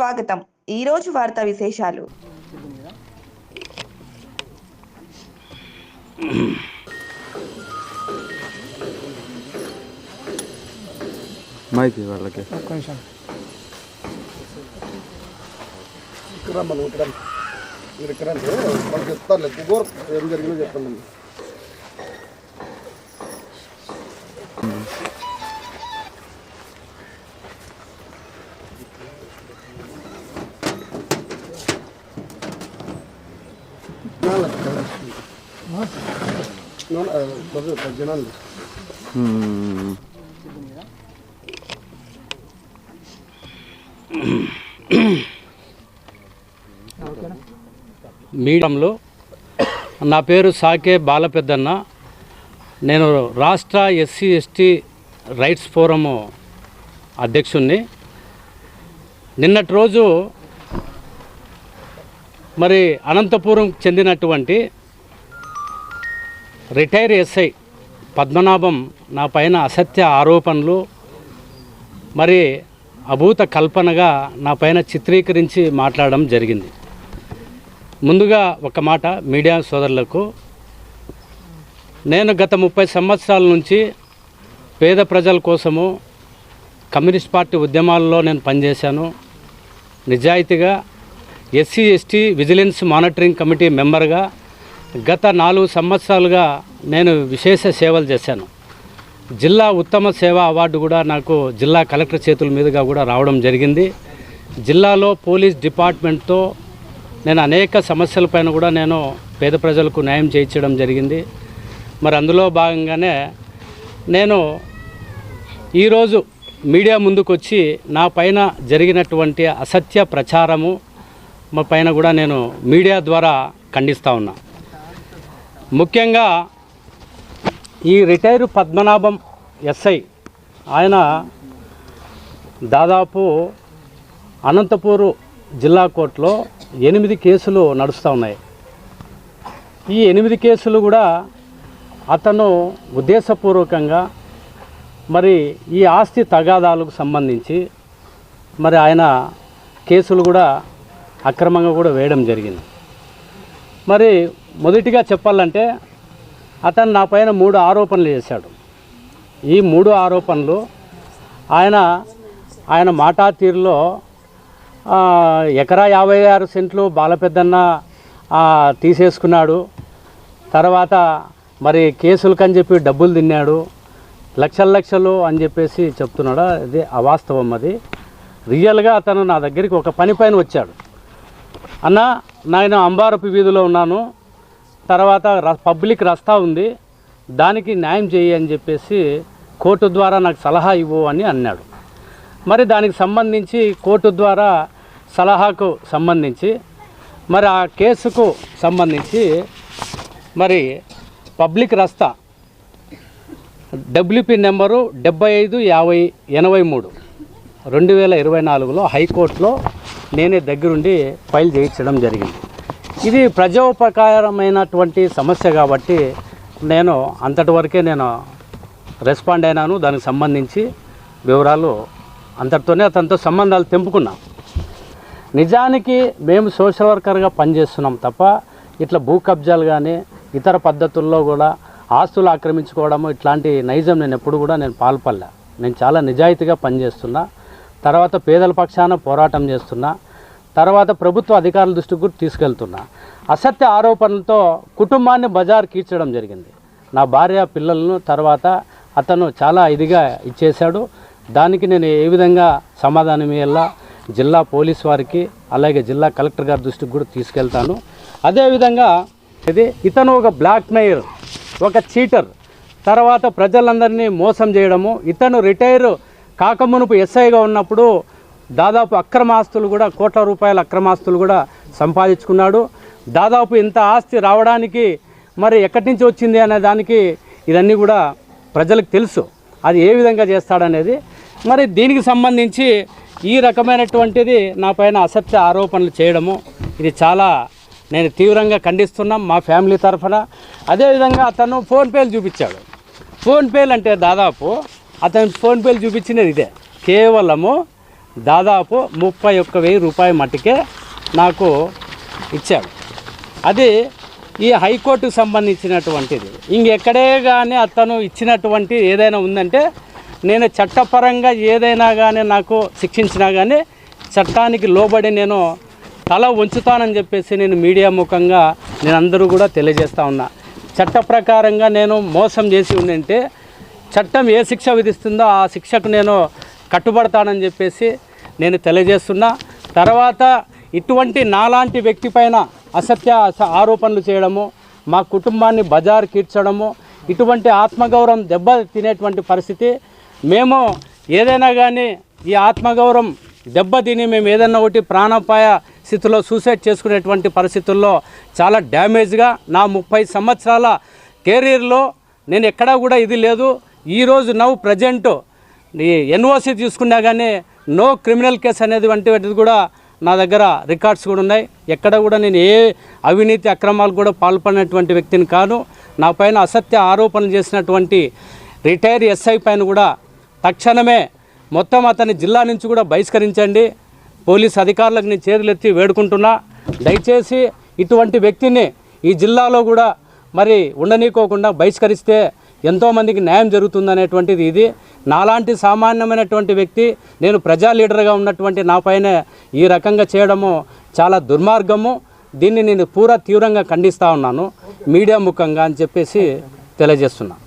స్వాగతం. ఈ రోజు వార్తా విశేషాలు. మైకి వాళ్ళకి. ఒక్క నిమిషం. ఇక్కడ మనం ఇక్కడ ఇక్కడ అంటే లేదు ఏం జరిగిందో చెప్పండి. జనాలు మ్మ్. మీడియంలో నా పేరు సాకే బాలపెద్దన్న. నేను రాష్ట్ర ఎస్సీ ఎస్టీ రైట్స్ ఫోరము అధ్యక్షుణ్ణి. నిన్నటి రోజు మరి అనంతపురం చెందినటువంటి రిటైర్ ఎస్ఐ పద్మనాభం నా పైన అసత్య ఆరోపణలు మరి అభూత కల్పనగా నా పైన చిత్రీకరించి మాట్లాడడం జరిగింది. ముందుగా ఒక మాట మీడియా సోదరులకు. నేను గత ముప్పై సంవత్సరాల నుంచి పేద ప్రజల కోసము కమ్యూనిస్ట్ పార్టీ ఉద్యమాల్లో నేను పనిచేశాను. నిజాయితీగా SC ST vigilance monitoring committee మెంబర్గా గత నాలుగు సంవత్సరాలుగా నేను విశేష సేవలు చేశాను. జిల్లా ఉత్తమ సేవా అవార్డు కూడా నాకు జిల్లా కలెక్టర్ చేతుల మీదుగా కూడా రావడం జరిగింది. జిల్లాలో పోలీస్ డిపార్ట్మెంట్తో నేను అనేక సమస్యలపైన కూడా నేను పేద ప్రజలకు న్యాయం చేయించడం జరిగింది. మరి అందులో భాగంగానే నేను ఈరోజు మీడియా ముందుకు వచ్చి నా పైన జరిగినటువంటి అసత్య ప్రచారము మా పైన కూడా నేను మీడియా ద్వారా ఖండిస్తూ ఉన్నా. ముఖ్యంగా ఈ రిటైర్ పద్మనాభం ఎస్ఐ ఆయన దాదాపు అనంతపూరు జిల్లా కోర్టులో ఎనిమిది కేసులు నడుస్తూ ఉన్నాయి. ఈ ఎనిమిది కేసులు కూడా అతను ఉద్దేశపూర్వకంగా మరి ఈ ఆస్తి తగాదాలకు సంబంధించి మరి ఆయన కేసులు కూడా అక్రమంగా కూడా వేయడం జరిగింది. మరి మొదటిగా చెప్పాలంటే అతను నా పైన మూడు ఆరోపణలు చేశాడు. ఈ మూడు ఆరోపణలు ఆయన ఆయన మాటా తీరులో ఎకరా యాభై ఆరు సెంట్లు బాలపెద్దన్న తీసేసుకున్నాడు. తర్వాత మరి కేసులకని చెప్పి డబ్బులు తిన్నాడు. లక్షల లక్షలు అని చెప్పేసి చెప్తున్నాడు? అది అవాస్తవం అది. రియల్గా అతను నా దగ్గరికి ఒక పని పైన వచ్చాడు. అన్న నేను అంబారపు వీధిలో ఉన్నాను. తర్వాత ర- పబ్లిక్ రస్తా ఉంది దానికి న్యాయం చేయి అని చెప్పేసి కోర్టు ద్వారా నాకు సలహా ఇవ్వు అని అన్నాడు. మరి దానికి సంబంధించి కోర్టు ద్వారా సలహాకు సంబంధించి మరి ఆ కేసుకు సంబంధించి మరి పబ్లిక్ రస్తా డబ్ల్యూపీ నెంబరు డెబ్బై ఐదు యాభై ఎనభై మూడు రెండు వేల ఇరవై నాలుగులో హైకోర్టులో నేనే దగ్గరుండి ఫైల్ చేయించడం జరిగింది. ఇది ప్రజోపకారమైనటువంటి సమస్య కాబట్టి నేను అంతటి వరకే నేను రెస్పాండ్ అయినాను. దానికి సంబంధించి వివరాలు అంతటితోనే అతనితో సంబంధాలు తెంపుకున్నాం. నిజానికి మేము సోషల్ వర్కర్గా పనిచేస్తున్నాం తప్ప ఇట్లా భూ కబ్జాలు కానీ ఇతర పద్ధతుల్లో కూడా ఆస్తులు ఆక్రమించుకోవడము ఇట్లాంటి నైజం నేను ఎప్పుడు కూడా నేను పాల్పడలే. నేను చాలా నిజాయితీగా పనిచేస్తున్నా. తర్వాత పేదల పక్షాన పోరాటం చేస్తున్నా. తర్వాత ప్రభుత్వ అధికారుల దృష్టికి కూడా తీసుకెళ్తున్నా. అసత్య ఆరోపణలతో కుటుంబాన్ని బజార్ కీర్చడం జరిగింది. నా భార్య పిల్లలను తర్వాత అతను చాలా ఇదిగా ఇచ్చేశాడు. దానికి నేను ఏ విధంగా సమాధానం ఇవ్వాలా జిల్లా పోలీస్ వారికి అలాగే జిల్లా కలెక్టర్ గారి దృష్టికి కూడా తీసుకెళ్తాను. అదేవిధంగా ఇది ఇతను ఒక బ్లాక్ మెయిర్ ఒక చీటర్. తర్వాత ప్రజలందరినీ మోసం చేయడము ఇతను రిటైర్ కాకమునుపు ఎస్ఐగా ఉన్నప్పుడు దాదాపు అక్రమాస్తులు కూడా కోట్ల రూపాయల అక్రమాస్తులు కూడా సంపాదించుకున్నాడు. దాదాపు ఇంత ఆస్తి రావడానికి మరి ఎక్కడి నుంచి వచ్చింది అనే దానికి ఇదన్నీ కూడా ప్రజలకు తెలుసు. అది ఏ విధంగా చేస్తాడనేది. మరి దీనికి సంబంధించి ఈ రకమైనటువంటిది నా పైన అసత్య ఆరోపణలు చేయడము ఇది చాలా నేను తీవ్రంగా ఖండిస్తున్నాం మా ఫ్యామిలీ తరఫున. అదేవిధంగా అతను ఫోన్పేలు చూపించాడు. ఫోన్పేలు అంటే దాదాపు అతను ఫోన్పేలు చూపించినది ఇదే. కేవలము దాదాపు ముప్పై ఒక్క వెయ్యి రూపాయల మట్టుకే నాకు ఇచ్చాడు. అది ఈ హైకోర్టుకు సంబంధించినటువంటిది. ఇంకెక్కడే కానీ అతను ఇచ్చినటువంటి ఏదైనా ఉందంటే నేను చట్టపరంగా ఏదైనా కానీ నాకు శిక్షించినా కానీ చట్టానికి లోబడి నేను తల ఉంచుతానని చెప్పేసి నేను మీడియా ముఖంగా నేను అందరూ కూడా తెలియజేస్తా ఉన్నా. చట్ట ప్రకారంగా నేను మోసం చేసి ఉందంటే చట్టం ఏ శిక్ష విధిస్తుందో ఆ శిక్షకు నేను కట్టుబడతానని చెప్పేసి నేను తెలియజేస్తున్నా. తర్వాత ఇటువంటి నాలాంటి వ్యక్తి పైన అసత్య ఆరోపణలు చేయడము మా కుటుంబాన్ని బజారు కీర్చడము ఇటువంటి ఆత్మగౌరవం దెబ్బ తినేటువంటి పరిస్థితి. మేము ఏదైనా కానీ ఈ ఆత్మగౌరవం దెబ్బతిని మేము ఏదైనా ఒకటి ప్రాణాపాయ స్థితిలో సూసైడ్ చేసుకునేటువంటి పరిస్థితుల్లో చాలా డ్యామేజ్గా నా ముప్పై సంవత్సరాల కెరీర్లో నేను ఎక్కడా కూడా ఇది లేదు. ఈరోజు నవ్వు ప్రజెంటు ఈ ఎన్ఓసి తీసుకున్నా కానీ నో క్రిమినల్ కేసు అనేది వంటిది కూడా నా దగ్గర రికార్డ్స్ కూడా ఉన్నాయి. ఎక్కడ కూడా నేను ఏ అవినీతి అక్రమాలు కూడా పాల్పడినటువంటి వ్యక్తిని కాను. నా పైన అసత్య ఆరోపణలు చేసినటువంటి రిటైర్ ఎస్ఐ పైన కూడా తక్షణమే మొత్తం అతని జిల్లా నుంచి కూడా బహిష్కరించండి. పోలీస్ అధికారులకు నేను చేతులెత్తి వేడుకుంటున్నా. దయచేసి ఇటువంటి వ్యక్తిని ఈ జిల్లాలో కూడా మరి ఉండనీకోకుండా బహిష్కరిస్తే ఎంతోమందికి న్యాయం జరుగుతుందనేటువంటిది ఇది. నాలాంటి సామాన్యమైనటువంటి వ్యక్తి నేను ప్రజా లీడర్గా ఉన్నటువంటి నా పైన ఈ రకంగా చేయడము చాలా దుర్మార్గము. దీన్ని నేను పూరా తీవ్రంగా ఖండిస్తూ ఉన్నాను. మీడియా ముఖంగా అని చెప్పేసి తెలియజేస్తున్నాను